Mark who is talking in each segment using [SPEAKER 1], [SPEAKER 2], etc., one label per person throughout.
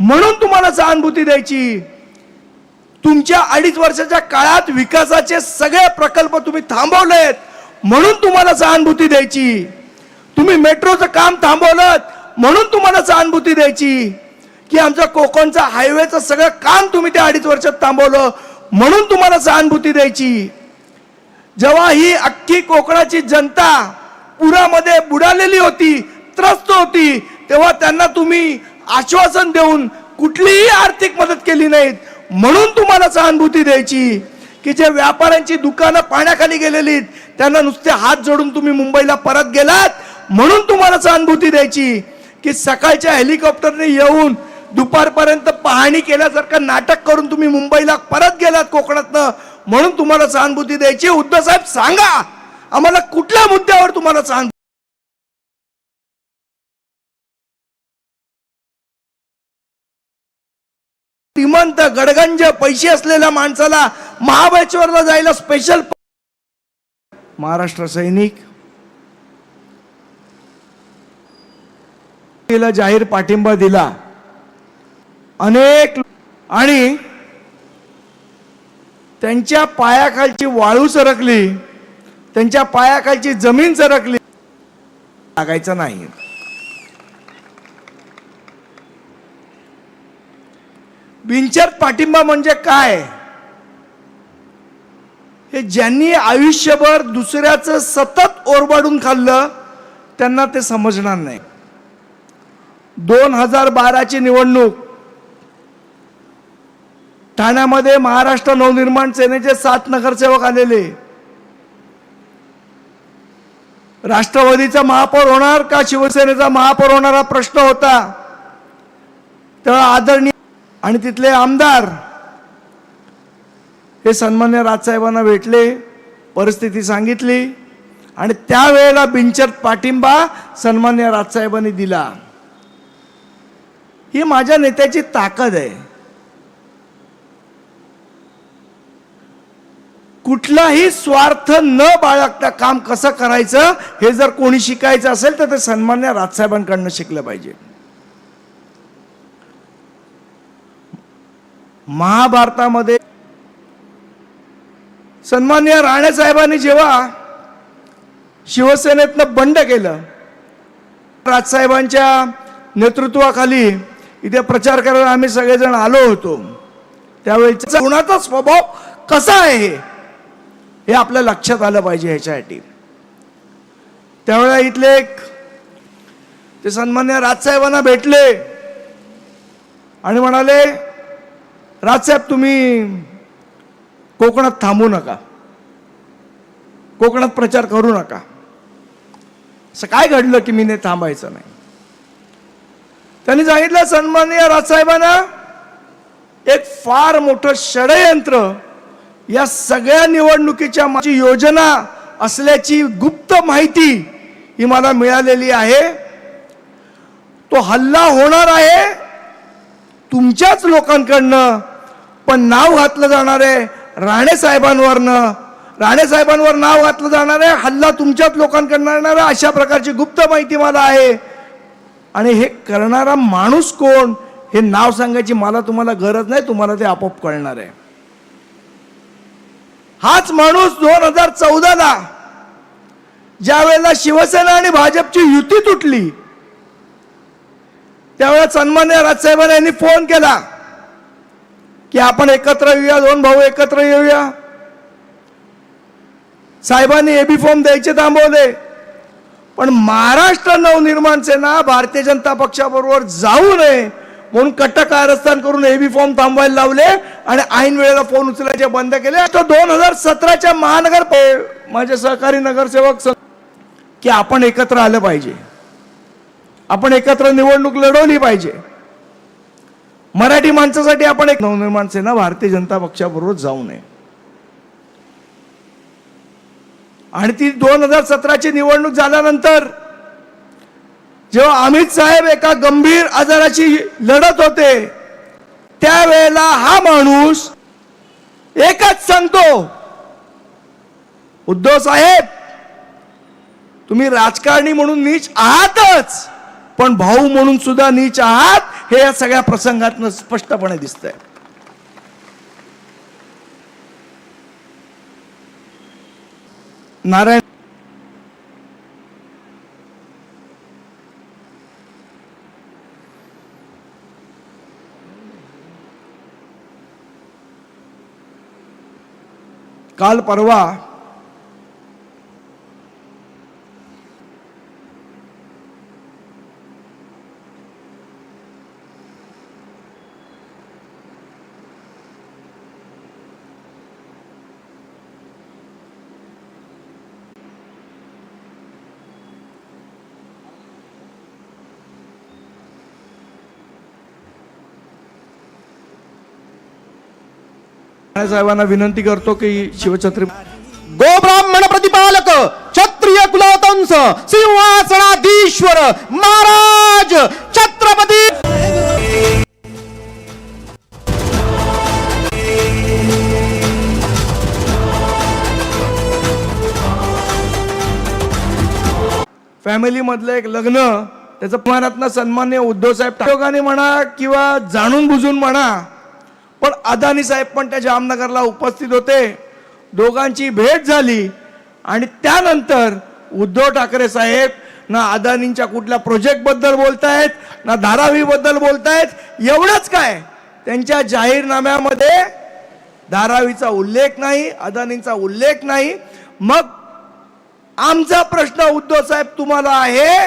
[SPEAKER 1] म्हणून तुम्हाला सहानुभूती द्यायची. तुमच्या अडीच वर्षाच्या काळात विकासाचे सगळे प्रकल्प तुम्ही थांबवलेत म्हणून तुम्हाला सहानुभूती द्यायची. तुम्ही मेट्रोचं काम थांबवलं म्हणून तुम्हाला सहानुभूती द्यायची. की आमचं कोकणचं हायवेचं सगळं काम तुम्ही त्या अडीच वर्षात थांबवलं म्हणून तुम्हाला सहानुभूती द्यायची. जेव्हा ही अख्खी कोकणाची जनता पुरामध्ये बुडालेली होती त्रस्त होती तेव्हा त्यांना तुम्ही आश्वासन देऊन कुठलीही आर्थिक मदत केली नाहीत. म्हणून तुम्हाला सहानुभूती द्यायची की जे व्यापाऱ्यांची दुकानं पाण्याखाली गेलेली त्यांना नुसते हात जोडून तुम्ही मुंबईला परत गेलात म्हणून तुम्हाला सहानुभूती द्यायची की सकाळच्या हेलिकॉप्टरने येऊन दुपारपर्यंत पाहणी केल्यासारखं नाटक करून तुम्ही मुंबईला परत गेलात कोकणातनं म्हणून तुम्हाला सहानुभूती द्यायची. उद्धव साहेब सांगा. आम्हाला कुठल्या मुद्द्यावर तुम्हाला सहानुभूती श्रीमंत गडगंज पैसे असलेल्या माणसाला महाबळेश्वरला जायला स्पेशल महाराष्ट्र सैनिक. तिला जाहीर पाठिंबा दिला. अनेक आणि त्यांच्या पायाखालची वाळू सरकली. त्यांच्या पायाखालची जमीन सरकली. लागायचं नाही. बिनचर पाठिंबा म्हणजे काय? हे ज्यांनी आयुष्यभर दुसऱ्याचं सतत ओरबाडून खाल्लं त्यांना ते समजणार नाही. दोन हजार बाराची निवडणूक. ठाण्यामध्ये महाराष्ट्र नवनिर्माण सेनेचे सात नगरसेवक आलेले. राष्ट्रवादीचा महापौर होणार का शिवसेनेचा महापौर होणार हा प्रश्न होता? तेव्हा आदरणीय आणि तिथले आमदार हे सन्मान्य राजसाहेबांना भेटले परिस्थिती सांगितली आणि त्यावेळेला बिनचर्त पाठिंबा सन्मान्य राजसाहेबांनी दिला. ही माझ्या नेत्याची ताकद आहे. कुठलाही स्वार्थ न बाळगता काम कसं करायचं हे जर कोणी शिकायचं असेल तर ते सन्मान्य राजसाहेबांकडनं शिकलं पाहिजे. महाभारतामध्ये सन्मान्य राणेसाहेबांनी जेव्हा शिवसेनेतनं बंड केलं राजसाहेबांच्या नेतृत्वाखाली इथे प्रचार करायला आम्ही सगळेजण आलो होतो त्यावेळेचा गुणाचा स्वभाव कसा आहे हे? हे आपल्या लक्षात आलं पाहिजे ह्याच्यासाठी त्यावेळेला इथले एक ते सन्मान्य राजसाहेबांना भेटले आणि म्हणाले राजसाहेब तुम्ही कोकणात थांबू नका. कोकणात प्रचार करू नका. असं काय घडलं की मी नाही थांबायचं नाही? त्यांनी सांगितलं सन्माननीय राजसाहेबांना एक फार मोठं षडयंत्र या सगळ्या निवडणुकीच्या माझी योजना असल्याची गुप्त माहिती ही मला मिळालेली आहे. तो हल्ला होणार आहे. तुमच्याच लोकांकडनं पण नाव घातलं जाणार आहे राणेसाहेबांवरनं राणेसाहेबांवर नाव घातलं जाणार आहे हल्ला तुमच्याच लोकांकडनं येणार आहे अशा प्रकारची गुप्त माहिती मला आहे. आणि हे करणारा माणूस कोण हे नाव सांगायची मला तुम्हाला गरज नाही तुम्हाला ते आपोआप कळणार आहे. हाच माणूस दोन हजार चौदाला ज्या वेळेला शिवसेना आणि भाजपची युती तुटली त्यावेळेला सन्मान्य राजसाहेबांना यांनी फोन केला. की आपण एकत्र येऊया दोन भाऊ एकत्र येऊया. साहेबांनी एबी फॉर्म द्यायचे थांबवले. पण महाराष्ट्र नवनिर्माण सेना भारतीय जनता पक्षाबरोबर जाऊ नये म्हणून कटक कारस्थान करून एबी फॉर्म थांबवायला लावले आणि ऐन वेळेला फोन उचलायचे बंद केले. तो दोन हजार सतराच्या महानगर माझे सहकारी नगरसेवक की आपण एकत्र आलं पाहिजे. आपण एकत्र निवडणूक लढवली पाहिजे. मराठी माणसासाठी आपण एक नवनिर्माण सेना भारतीय जनता पक्षाबरोबर जाऊ नये. आणि ती दोन हजार सतराची निवडणूक झाल्यानंतर जेव्हा अमित साहेब एका गंभीर आजाराची लढत होते त्यावेळेला हा माणूस एकच सांगतो उद्धव साहेब तुम्ही राजकारणी म्हणून नीच आहातच पण भाऊ म्हणून सुद्धा नीच आहात हे या सगळ्या प्रसंगातनं स्पष्टपणे दिसतंय. नारायण काल परवा साहेबांना विनंती करतो की शिवछत्री
[SPEAKER 2] गोब्राह्मण प्रतिपालक क्षत्रिय कुलवंश सिंहासनाधीश्वर महाराज छत्रपती
[SPEAKER 1] फॅमिलीमधलं एक लग्न त्याचं प्रमाणातनं सन्मान्य उद्धव साहेब ठाकरे म्हणा किंवा जाणून बुजून म्हणा पण अदानी साहेब पण त्या जामनगरला उपस्थित होते. दोघांची भेट झाली आणि त्यानंतर उद्धव ठाकरे साहेब ना अदानींच्या कुठल्या प्रोजेक्टबद्दल बोलतायत ना धारावीबद्दल बोलतायत एवढंच काय? त्यांच्या जाहीरनाम्यामध्ये धारावीचा उल्लेख नाही अदानींचा उल्लेख नाही. मग आमचा प्रश्न उद्धव साहेब तुम्हाला आहे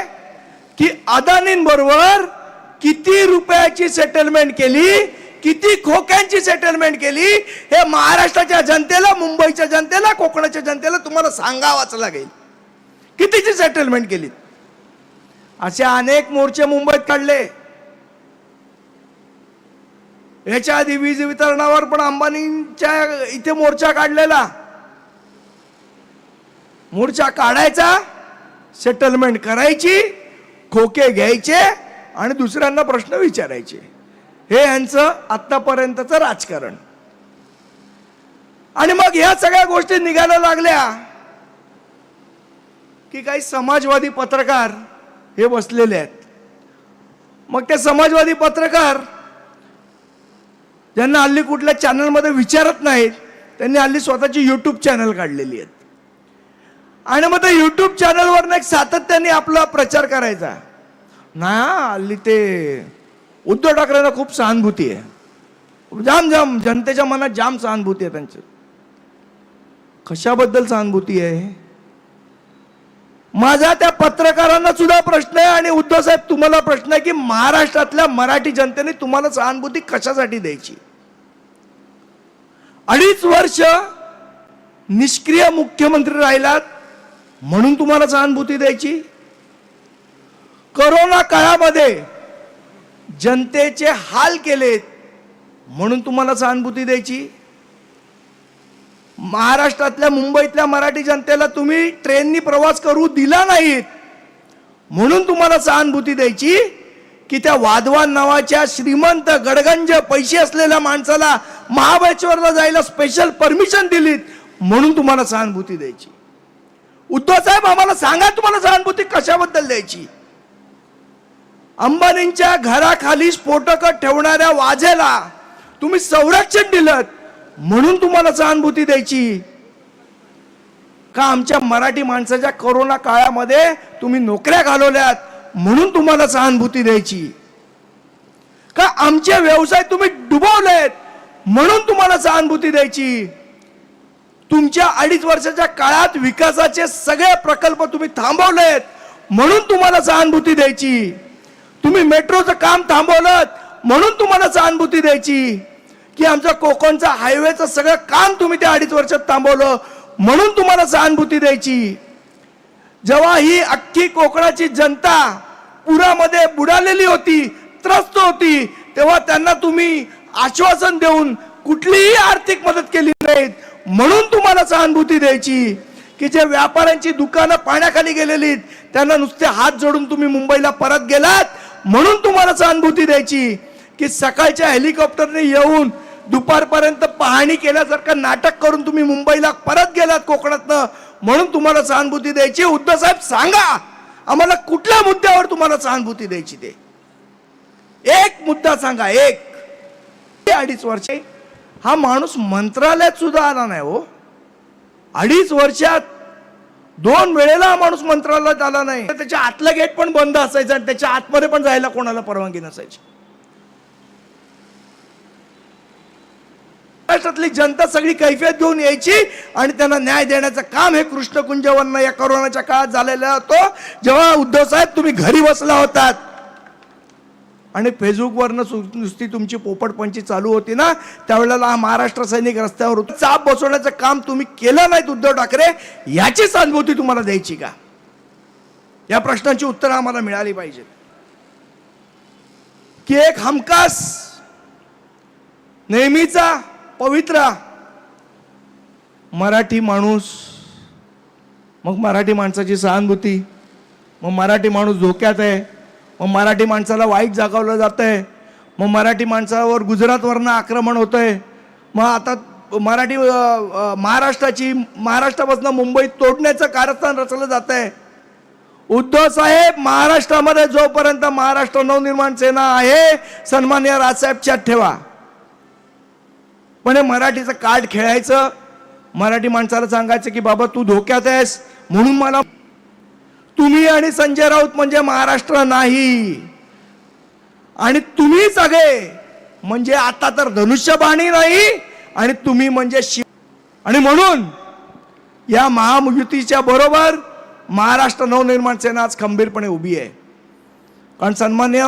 [SPEAKER 1] की अदानींबरोबर किती रुपयाची सेटलमेंट केली? किती खोक्यांची सेटलमेंट केली? हे महाराष्ट्राच्या जनतेला मुंबईच्या जनतेला कोकणाच्या जनतेला तुम्हाला सांगावाच लागेल. कितीची सेटलमेंट केली? असे अनेक मोर्चे मुंबईत काढले. याच्या आधी वीज वितरणावर पण अंबानींच्या इथे मोर्चा काढलेला. मोर्चा काढायचा सेटलमेंट करायची खोके घ्यायचे आणि दुसऱ्यांना प्रश्न विचारायचे. हे यांचं आत्तापर्यंतचं राजकारण. आणि मग ह्या सगळ्या गोष्टी निघायला लागल्या की काही समाजवादी पत्रकार हे बसलेले आहेत. मग ते समाजवादी पत्रकार ज्यांना हल्ली कुठल्या चॅनलमध्ये विचारत नाहीत त्यांनी हल्ली स्वतःची युट्यूब चॅनल काढलेली आहेत. आणि मग त्या युट्यूब चॅनलवर एक सातत्याने आपला प्रचार करायचा. ना हल्ली ते उद्धव ठाकरेंना खूप सहानुभूती आहे. जाम जाम जनतेच्या मनात जाम सहानुभूती आहे त्यांची. कशाबद्दल सहानुभूती आहे? माझा त्या पत्रकारांना सुद्धा प्रश्न आहे आणि उद्धव साहेब तुम्हाला प्रश्न आहे की महाराष्ट्रातल्या मराठी जनतेने तुम्हाला सहानुभूती कशासाठी द्यायची? अडीच वर्ष निष्क्रिय मुख्यमंत्री राहिलात म्हणून तुम्हाला सहानुभूती द्यायची? करोना काळामध्ये जनतेचे हाल केलेत. म्हणून तुम्हाला सहानुभूती द्यायची. महाराष्ट्रातल्या मुंबईतल्या मराठी जनतेला तुम्ही ट्रेननी प्रवास करू दिला नाहीत. म्हणून तुम्हाला सहानुभूती द्यायची की त्या वाधवान नावाच्या श्रीमंत गडगंज पैसे असलेल्या माणसाला महाबळेश्वरला जायला स्पेशल परमिशन दिलीत. म्हणून तुम्हाला सहानुभूती द्यायची. उद्धव साहेब आम्हाला सांगा तुम्हाला सहानुभूती कशाबद्दल द्यायची? अंबानींच्या घराखाली स्फोटक ठेवणाऱ्या वाजेला तुम्ही संरक्षण दिलं म्हणून तुम्हाला सहानुभूती द्यायची. का आमच्या मराठी माणसाच्या कोरोना काळामध्ये तुम्ही नोकऱ्या घालवल्यात म्हणून तुम्हाला सहानुभूती द्यायची. का आमचे व्यवसाय तुम्ही डुबवलेत म्हणून तुम्हाला सहानुभूती द्यायची. तुमच्या अडीच वर्षाच्या काळात विकासाचे सगळे प्रकल्प तुम्ही थांबवलेत म्हणून तुम्हाला सहानुभूती द्यायची. तुम्ही मेट्रोचं काम थांबवलं म्हणून तुम्हाला सहानुभूती द्यायची. की आमचं कोकणचं हायवेचं सगळं काम तुम्ही त्या अडीच वर्षात थांबवलं. म्हणून तुम्हाला सहानुभूती द्यायची. जेव्हा ही अख्खी कोकणाची जनता पुरामध्ये बुडालेली होती त्रस्त होती तेव्हा त्यांना तुम्ही आश्वासन देऊन कुठलीही आर्थिक मदत केली नाहीत. म्हणून तुम्हाला सहानुभूती द्यायची. की जे व्यापाऱ्यांची दुकानं पाण्याखाली गेलेली त्यांना नुसते हात जोडून तुम्ही मुंबईला परत गेलात. म्हणून तुम्हाला सहानुभूती द्यायची की सकाळच्या हेलिकॉप्टरने येऊन दुपारपर्यंत पाहणी केल्यासारखं नाटक करून तुम्ही मुंबईला परत गेलात कोकणातनं म्हणून तुम्हाला सहानुभूती द्यायची. उद्धव साहेब सांगा. आम्हाला कुठल्या मुद्द्यावर तुम्हाला सहानुभूती द्यायची ते? एक मुद्दा सांगा एक. अडीच वर्षे. हा माणूस मंत्रालयात सुद्धा आला नाही हो. अडीच वर्षात दोन वेळेला माणूस मंत्रालयात आला नाही. त्याच्या आतलं गेट पण बंद असायचं आणि त्याच्या आतमध्ये पण जायला कोणाला परवानगी नसायची. महाराष्ट्रातली जनता सगळी कैफियत घेऊन यायची आणि त्यांना न्याय देण्याचं काम हे कृष्णकुंजवरनं या कोरोनाच्या काळात झालेलं होतं. जेव्हा उद्धव साहेब तुम्ही घरी बसला होतात आणि फेसबुकवरनं सु- नुसती तुमची पोपटपंची चालू होती ना त्यावेळेला हा महाराष्ट्र सैनिक रस्त्यावर होतो. चाप बसवण्याचं काम तुम्ही केलं नाहीत उद्धव ठाकरे याची सहानुभूती तुम्हाला द्यायची का? या प्रश्नांची उत्तरं आम्हाला मिळाली पाहिजेत. की एक हमखास नेहमीचा पवित्रा मराठी माणूस मग मराठी माणसाची सहानुभूती मग मराठी माणूस धोक्यात आहे मग मराठी माणसाला वाईट जागावलं जात आहे मग मराठी माणसावर गुजरातवरनं आक्रमण होतं आहे मग आता मराठी महाराष्ट्राची महाराष्ट्रापासून मुंबईत तोडण्याचं कारस्थान रचलं जात आहे उद्धव साहेब महाराष्ट्रामध्ये जोपर्यंत महाराष्ट्र नवनिर्माण सेना आहे सन्मान्य राजसाहेबच्यात ठेवा. पण हे मराठीचं कार्ड खेळायचं मराठी माणसाला सांगायचं की बाबा तू धोक्यात आहेस म्हणून मला तुम्ही आणि संजय राऊत म्हणजे महाराष्ट्र नाही. आणि तुम्ही सगळे म्हणजे आता तर धनुष्यबाणी नाही आणि तुम्ही म्हणजे शिव आणि म्हणून या महायुतीच्या बरोबर महाराष्ट्र नवनिर्माण सेना आज खंबीरपणे उभी आहे. कारण सन्मान्य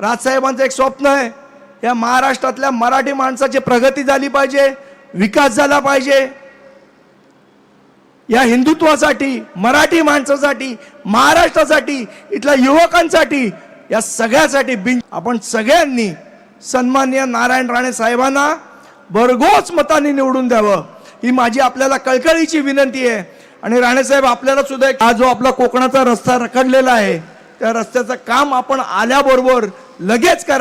[SPEAKER 1] राजसाहेबांचं एक स्वप्न आहे या महाराष्ट्रातल्या मराठी माणसाची प्रगती झाली पाहिजे विकास झाला पाहिजे या हिंदुत्वासाठी मराठी माणसासाठी महाराष्ट्रासाठी इथल्या युवकांसाठी या सगळ्यासाठी बिन आपण सगळ्यांनी सन्मान्य नारायण राणे साहेबांना भरघोस मताने निवडून द्यावं. ही माझी आपल्याला कळकळीची विनंती आहे. आणि राणेसाहेब आपल्याला सुद्धा एक- हा जो आपला कोकणाचा रस्ता रखडलेला आहे त्या रस्त्याचं काम आपण आल्याबरोबर लगेच करा